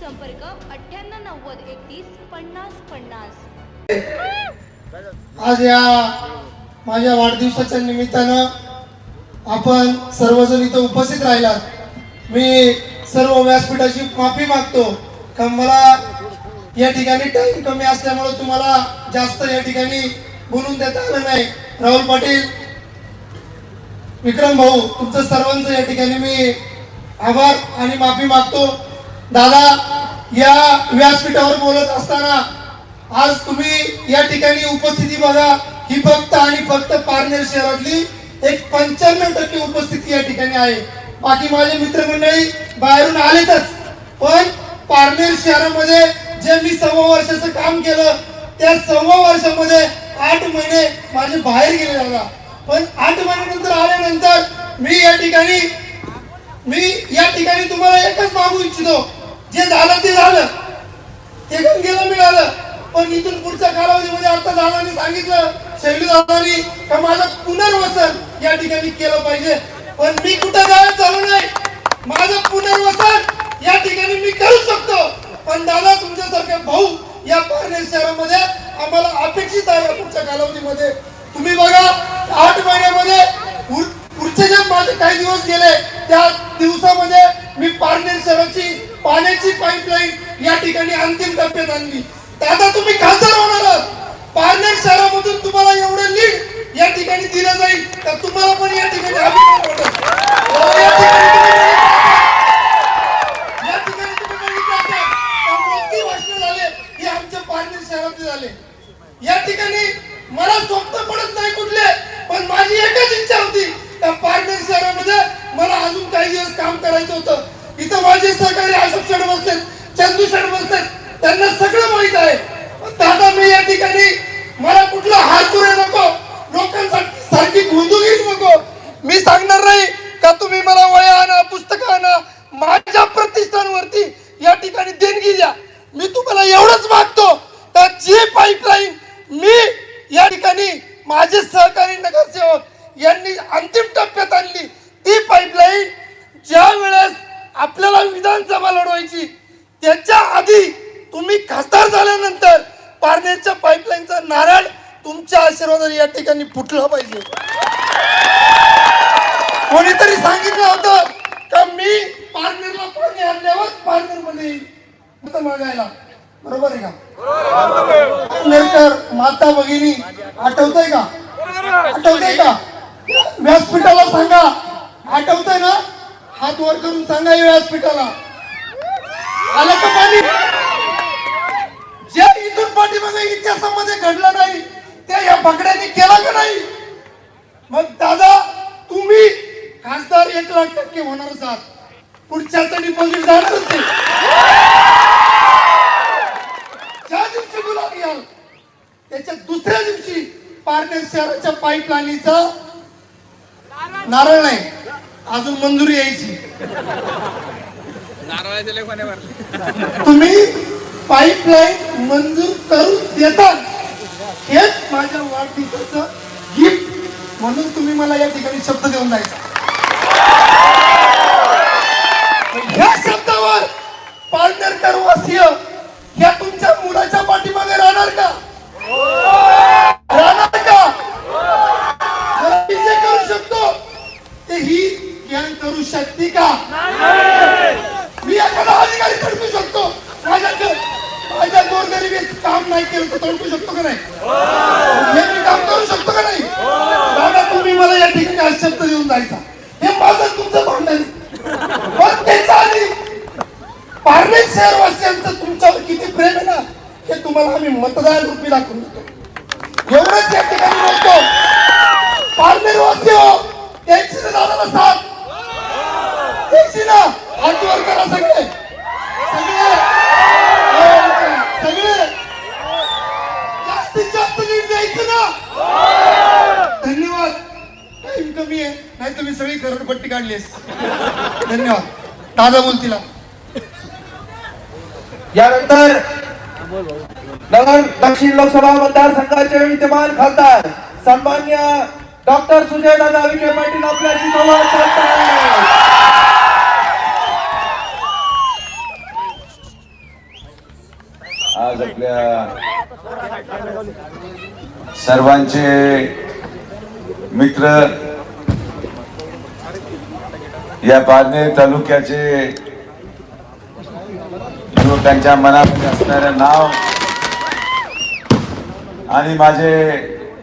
संपर्क अठ्ठ्याण्णव नव्वद एकतीस पन्नास पन्नास. आज या माझ्या वाढदिवसाच्या निमित्तानं आपण सर्वजण इथं उपस्थित राहिलात. मी सर्व व्यासपीठाची माफी मागतो. का मला या ठिकाणी टाइम कमी असल्यामुळे तुम्हाला जास्त या ठिकाणी बोलून देता आलं नाही. राहुल पाटील विक्रम भाऊ तुमचं सर्वांचं या ठिकाणी मी आभार आणि माफी मागतो. दादा या व्यासपीठावर बोलत असताना आज तुम्ही या ठिकाणी उपस्थिती बघा. ही फक्त आणि फक्त पारनेर शहरातली एक पंच्याण्णव टक्के उपस्थिती या ठिकाणी आहे. बाकी माझे मित्रमंडळी बाहेरून आलेतच. पण पारनेर शहरामध्ये जे मी सव्वा वर्षाचं काम केलं त्या सव्वा वर्षामध्ये आठ महिने माझे बाहेर गेले दादा. पण आठ महिन्यानंतर आल्यानंतर मी या ठिकाणी मी या ठिकाणी तुम्हाला एकच मागू इच्छितो. जे झालं ते झालं. ते गंगेला मिळालं. पण इथून पुढच्या कालावधीमध्ये आता दादांनी सांगितलं शैली दादांनी का माझं पुनर्वसन या ठिकाणी केलं पाहिजे. पण मी कुठं गायब झालो नाही. माझं पुनर्वसन या ठिकाणी मी करू शकतो. पण दादा तुमच्यासारखे भाऊ या पारनेर शहरामध्ये आम्हाला अपेक्षित आहे पुढच्या कालावधीमध्ये. तुम्ही बघा आठ महिन्यामध्ये पुढचे जे माझे काही दिवस गेले त्या दिवसामध्ये मी पारनेर शहराची पाण्याची पाईपलाईन या ठिकाणी अंतिम टप्प्यात आणली. दादा तुम्ही खासदार होणार आहात. पारनेर शहरामधून तुम्हाला एवढं लीड या ठिकाणी दिलं जाईल तर तुम्हाला पण या ठिकाणी अभिमान हो, या ठिकाणी तुम्ही झाले हे आमच्या पारनेर शहरातले झाले. या ठिकाणी मला स्वप्न पडत नाही कुठले पण माझी एकच इच्छा होती. त्या पारनेर शहरामध्ये मला अजून काही दिवस काम करायचं होतं. इथं माझे सहकारी अशोक शेड बसलेत चंदू शेड बसलेत त्यांना सगळं माहीत आहे. दादा मी या ठिकाणी मला कुठला हातुरे नको लोकांसाठी सारखी गुंदुगीच नको. मी सांगणार नाही का तुम्ही मला वया आणा पुस्तकं आणा माझ्या प्रतिष्ठानवरती या ठिकाणी देणगी द्या. मी तुम्हाला एवढंच मागतो का जी पाईपलाईन मी या ठिकाणी माझे सहकारी नगरसेवक यांनी अंतिम टप्प्यात आणली ती पाईपलाईन ज्या वेळेस आपल्याला विधानसभा लढवायची. त्याच्या आधी तुम्ही खासदार झाल्यानंतर पारनेरच्या पाईपलाईनचा नारळ तुमच्या आशीर्वादाने या ठिकाणी फुटलं पाहिजे. कोणीतरी सांगितलं होतं का मी पारनेरला पाणी आणल्यावर पारनेरमध्ये मागायला. बरोबर आहे का? पारनेरकर माता भगिनी आठवतंय का? आठवतंय का? व्यासपीठाला सांगा. आठवतंय ना? हात वर करून सांगा या व्यासपीठाला. आलं का पाणी? जे इथून पाठीमागे इतिहासामध्ये घडलं नाही ते या पकड्याने केलं का नाही? मग दादा तुम्ही खासदार एक लाख टक्के होणारच आहात पुढच्या डिपॉझिट जाणारच नाही ज्या दिवशी गुलाब याल त्याच्या दुसऱ्या दिवशी पारनेर शहराच्या पाईपलाईनीचा नारळ नाही. अजून मंजुरी यायची. तुम्ही पाईपलाईन मंजूर करून देतात हेच माझ्या वाढदिवसाचं गिफ्ट म्हणून तुम्ही मला या ठिकाणी शब्द देऊन जायचा ह्या शब्दावर पारनेरकर वासिय या तुमच्या मुलाच्या पाठीमागे राहणार का राहणार का मला मी जे करू शकतो ते ही ज्ञान करू शकते का? मी एखादा अधिकारी तडकू शकतो. माझ्या दोन गोरगरिबीत काम नाही केलं तर तडकू शकतो का नाही? हे मी काम करू शकतो का नाही? दादा तुम्ही मला या ठिकाणी आज शब्द देऊन जायचा. हे माझं तुमचं भांडण पण त्याचा आधी पारनेर शहरवासियांचं तुमच्यावर किती प्रेम आहे ना हे तुम्हाला आम्ही मतदार रूपी दाखवून देतो. एवढंच या ठिकाणी बोलतो. पारनेर वासी हो त्यांची दादाला साथ. शिवसेना आठवर करा सगळे. सगळे. सगळे. जास्तीत जास्त लीड द्यायचं ना. धन्यवाद. टाइम कमी आहे. नाही तुम्ही सगळी करोडपट्टी काढलीस. धन्यवाद. ताजा बोल तिला. यानंतर नगर दक्षिण लोकसभा मतदारसंघाचे विद्यमान खासदार सन्मान्य डॉक्टर सुजय दादा विखे पाटील आपल्याशी संवाद साधतात आज आपल्या सर्वांचे मित्र या पारनेर तालुक्याचे युवकांच्या मनामध्ये असणारे नाव आणि माझे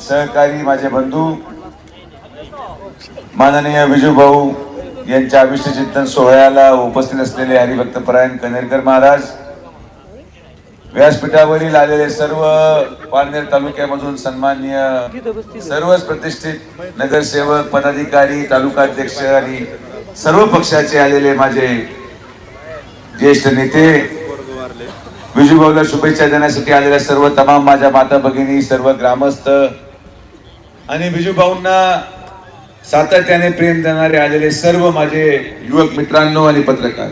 सहकारी माझे बंधू माननीय विजू भाऊ यांच्या अभिष्ट चिंतन सोहळ्याला उपस्थित असलेले हरिभक्त परायण कनेरकर महाराज व्यासपीठावरील आलेले सर्व पारनेर तालुक्यामधून सन्माननीय सर्वच प्रतिष्ठित नगरसेवक पदाधिकारी तालुकाध्यक्ष आणि सर्व पक्षाचे आलेले माझे ज्येष्ठ नेते विजूभाऊला शुभेच्छा देण्यासाठी आलेल्या सर्व तमाम माझ्या माता भगिनी सर्व ग्रामस्थ आणि विजूभाऊंना सातत्याने प्रेम देणारे आलेले सर्व माझे युवक मित्रांनो आणि पत्रकार.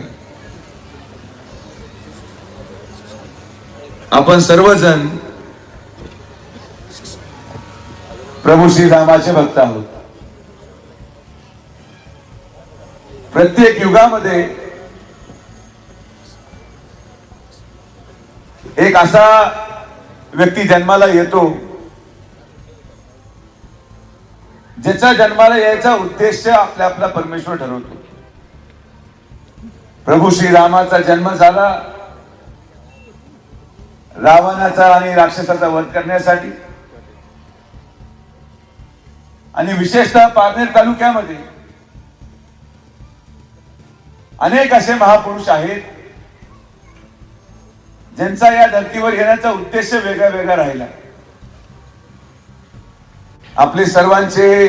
आपण सर्वजण प्रभू श्रीरामाचे भक्त आहोत. प्रत्येक युगामध्ये एक असा व्यक्ती जन्माला येतो ज्याचा जन्माला यायचा उद्देश आपला आपला परमेश्वर ठरवतो. प्रभू श्रीरामाचा जन्म झाला रावणाचा आणि राक्षसाचा वध करण्यासाठी आणि विशेषतः पारनेर तालुक्यामध्ये अनेक असे महापुरुष आहेत ज्यांचा या धर्तीवर येण्याचा उद्देश वेगळा वेगळा राहिला. आपले सर्वांचे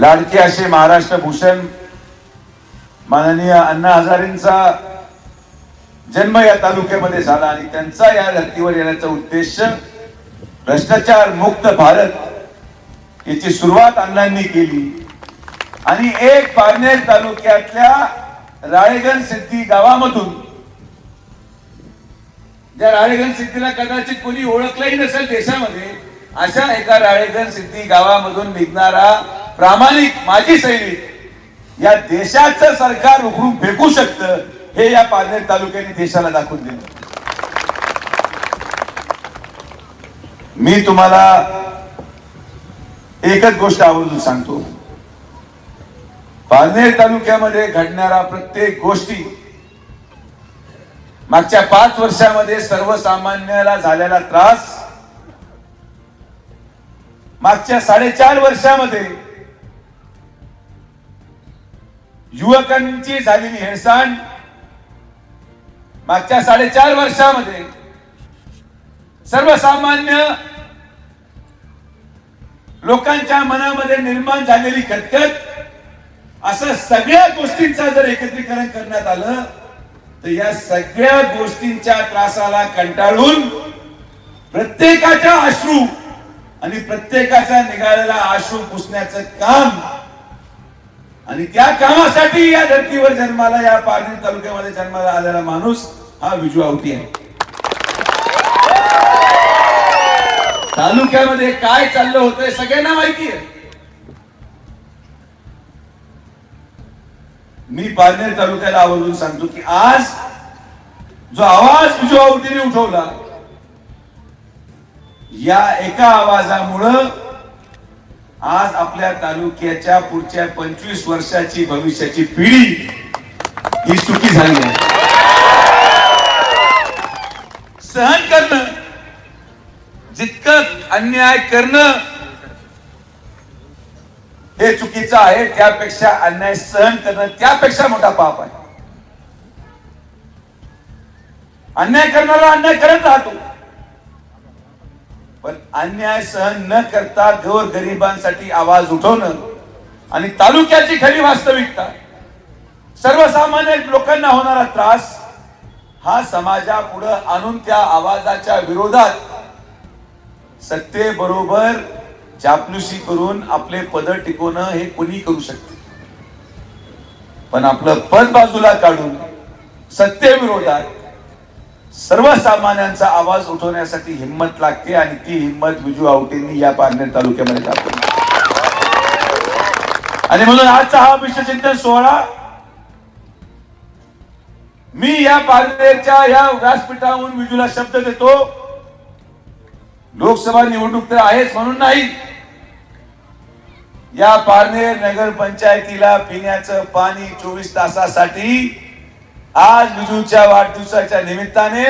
लाडके असे महाराष्ट्र भूषण माननीय अण्णा हजारेंचा जन्म या तालुक्यामध्ये झाला आणि त्यांचा या धर्तीवर येण्याचा उद्देश भ्रष्टाचार मुक्त भारत याची सुरुवात अण्णांनी केली. आणि एक पारनेर तालुक्यातल्या राळेगण सिद्धी गावामधून ज्या राळेगण सिद्धीला कदाचित कोणी ओळखलंही नसेल देशामध्ये अशा एका राळेगण सिद्धी गावामधून निघणारा प्रामाणिक माजी सैनिक या देशाचं सरकार उघडून फेकू शकतं हे या पारनेर तालुक्याने देशाला दाखवून दिलं. मी तुम्हाला एकच गोष्ट आवर्जून सांगतो. पारनेर तालुक्यामध्ये घडणारा प्रत्येक गोष्टी मागच्या पाच वर्षामध्ये सर्वसामान्याला झालेला त्रास मागच्या साडेचार वर्षामध्ये युवकांची झालेली हेळसांड मागच्या साडेचार वर्षामध्ये सर्वसामान्य लोकांच्या मनामध्ये निर्माण झालेली खतखत असं सगळ्या गोष्टींचा जर एकत्रीकरण करण्यात आलं तर या सगळ्या गोष्टींच्या त्रासाला कंटाळून प्रत्येकाच्या अश्रू आणि प्रत्येकाच्या निघालेला अश्रू पुसण्याचं काम आणि त्या कामासाठी या धर्तीवर जन्माला या पारनेर तालुक्यामध्ये जन्माला आलेला माणूस हा विजू आवटी आहे. तालुक्यामध्ये काय चाललं होतंय सगळ्यांना माहिती आहे. मी पारनेर तालुक्याला आवर्जून सांगतो की आज जो आवाज विजू आवटीने उठवला या एका आवाजामुळं आज आपल्या तालुक्याच्या पुढच्या पंचवीस वर्षाची भविष्याची पिढी ही सुखी झाली आहे. सहन करणं जितकं अन्याय करणं हे चुकीचं आहे त्यापेक्षा अन्याय सहन करणं त्यापेक्षा मोठा पाप आहे. अन्याय करणारा अन्याय करत राहतो. पण अन्याय सहन न करता गोर गरिबांसाठी आवाज उठवणं आणि तालुक्याची खरी वास्तविकता. सर्वसामान्य लोकांना होणारा त्रास हा समाजापुढं आणून त्या आवाजाच्या विरोधात सत्तेबरोबर चापलुसी करून आपले पद टिकवणं हे कोणी करू शकते. पण आपलं पद बाजूला काढून सत्तेविरोधात सर्वसामान्यांचा आवाज उठवण्यासाठी हिंमत लागते आणि ती हिंमत विजू आवटेंनी या पारनेर तालुक्यामध्ये दाखवली आणि म्हणून आजचा हा विश्वचिंतन सोहळा मी या पारनेरच्या या व्यासपीठाहून विजूला शब्द देतो. लोकसभा निवडणूक तर आहेच म्हणून नाही. या पारनेर नगर पंचायतीला पिण्याचं पाणी चोवीस तासासाठी आज बिजूच्या वाढदिवसाच्या निमित्ताने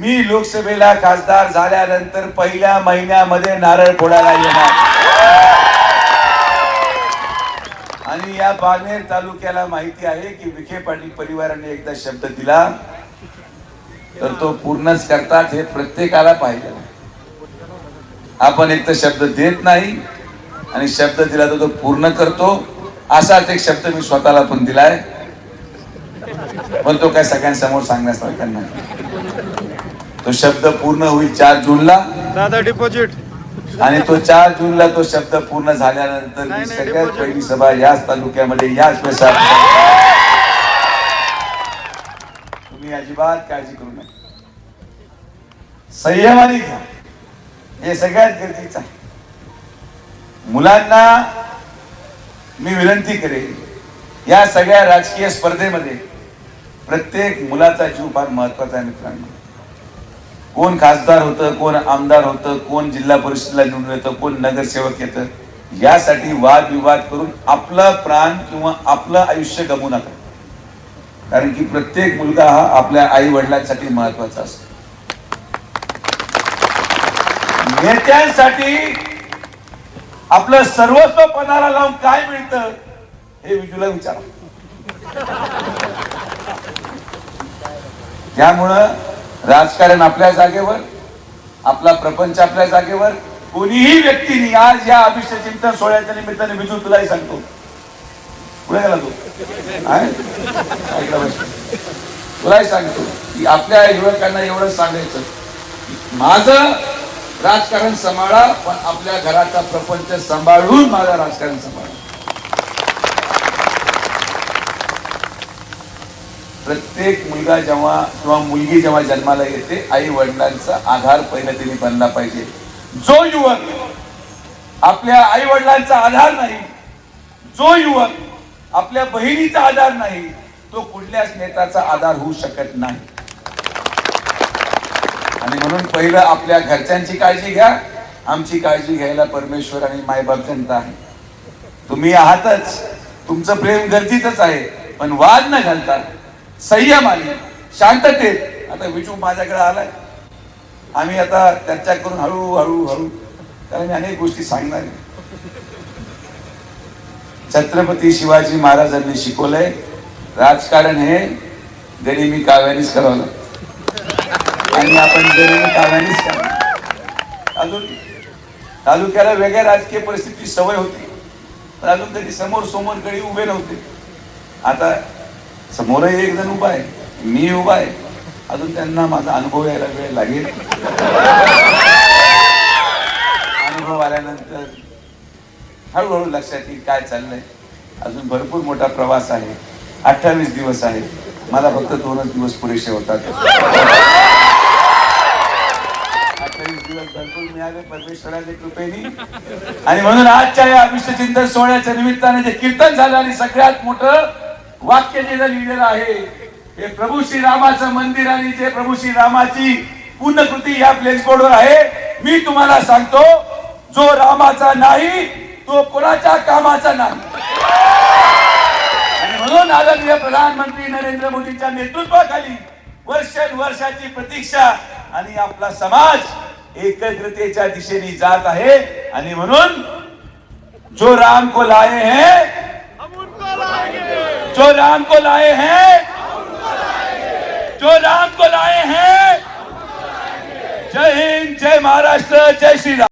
मी लोकसभेला खासदार झाल्यानंतर पहिल्या महिन्यामध्ये नारळ फोडायला येणार. आणि या पारनेर तालुक्याला माहिती आहे की विखे पाटील परिवाराने एकदा शब्द दिला तर तो पूर्णच करतात हे प्रत्येकाला पाहिजे. आपण एक तर शब्द देत नाही आणि शब्द दिला तर तो पूर्ण करतो. असाच एक शब्द मी स्वतःला पण दिलाय. पण तो काय सगळ्यांसमोर सांगण्यासारखा नाही. तो शब्द पूर्ण होईल चार जूनला. दादा डिपॉझिट आणि तो चार जूनला तो शब्द पूर्ण झाल्यानंतर मी सगळ्यात पहिली सभा याच तालुक्यामध्ये याच वेळेस तुम्ही अजिबात काळजी करू नका. संयमाने घ्या. हे सगळ्यात गरजेचं आहे. मुलांना मी विनंती करेन या सगळ्या राजकीय स्पर्धेमध्ये प्रत्येक मुलाचा जीव फार महत्त्वाचा आहे मित्रांनो. कोण खासदार होतं कोण आमदार होतं कोण जिल्हा परिषदला निवडून येतं कोण नगरसेवक येतं यासाठी वादविवाद करून आपला प्राण किंवा आपलं आयुष्य गमवू नका. कारण की प्रत्येक मुलगा हा आपल्या आई वडिलांसाठी महत्त्वाचा असतो. नेत्यांसाठी आपलं सर्वस्व पदाला लावून काय मिळतं हे विजूला विचारा. त्यामुळं राजकारण आपल्या जागेवर आपला प्रपंच आपल्या जागेवर कोणीही व्यक्तीने आज या अभिषेक चिंतन सोहळ्याच्या निमित्ताने विजू तुलाही सांगतो. पुढे गेला तो. तुलाही सांगतो की आपल्या युवकांना एवढं सांगायचं. माझं राजकारण सांभाळा पण आपल्या घराचा प्रपंच सांभाळून माझा राजकारण सांभाळा. प्रत्येक मुलगा जेव्हा किंवा मुलगी जेव्हा जन्माला येते आई वडिलांचा आधार पहिला त्यांनी बनला पाहिजे. जो युवक आपल्या आई वडिलांचा आधार नाही जो युवक आपल्या बहिणीचा आधार नाही तो कुठल्याच नेत्याचा आधार होऊ शकत नाही. आणि म्हणून पहिलं आपल्या घरच्यांची काळजी घ्या. आमची काळजी घ्यायला परमेश्वर आणि मायबाप जनता आहे. तुम्ही आहातच तुमचं प्रेम गरजेचंच आहे पण वाद न घालता संयम आली. शांततेत. आता विजू माझ्याकडे आलाय. आम्ही आता चर्चा करून हळू हळू. त्याला कारण मी अनेक गोष्टी सांगणार छत्रपती शिवाजी महाराजांनी शिकवलंय राजकारण हे गरिबी काव्यानेच करावं. लागतं आणि आपण गरिबी काव्यानेच करावं. अजून तालुक्याला वेगळ्या राजकीय परिस्थितीची सवय होती. पण अजून तरी समोर समोर कधी उभे नव्हते. आता समोरही एक जण उभा आहे. मी उभा आहे. अजून त्यांना माझा अनुभव यायला वेळ लागेल. अनुभव आल्यानंतर हळूहळू लक्षात येईल काय चाललंय. अजून भरपूर मोठा प्रवास आहे. अठ्ठावीस दिवस आहे. मला फक्त दोनच दिवस पुरेसे होतात. अठ्ठावीस दिवस भरपूर मिळाले परमेश्वराच्या कृपेने. आणि म्हणून आजच्या या विश्वचिंतन सोहळ्याच्या निमित्ताने जे कीर्तन झालं आणि सगळ्यात मोठं वाक्य जे लिहिलेलं आहे हे प्रभू श्री रामाचं मंदिर आणि जे प्रभू श्री रामाची पूर्णकृती या फ्लेक्स बोर्डवर आहे मी तुम्हाला सांगतो जो रामाचा नाही तो कोणाच्या कामाचा नाही. आणि म्हणून आदरणीय प्रधानमंत्री नरेंद्र मोदींच्या नेतृत्वाखाली वर्षानुवर्षाची प्रतीक्षा आणि आपला समाज एकत्रतेच्या दिशेने जात आहे. आणि म्हणून जो राम को लाए हैं जो राम को लाए हैं जो राम को लाए हैं। जय हिंद जय महाराष्ट्र जय श्री राम।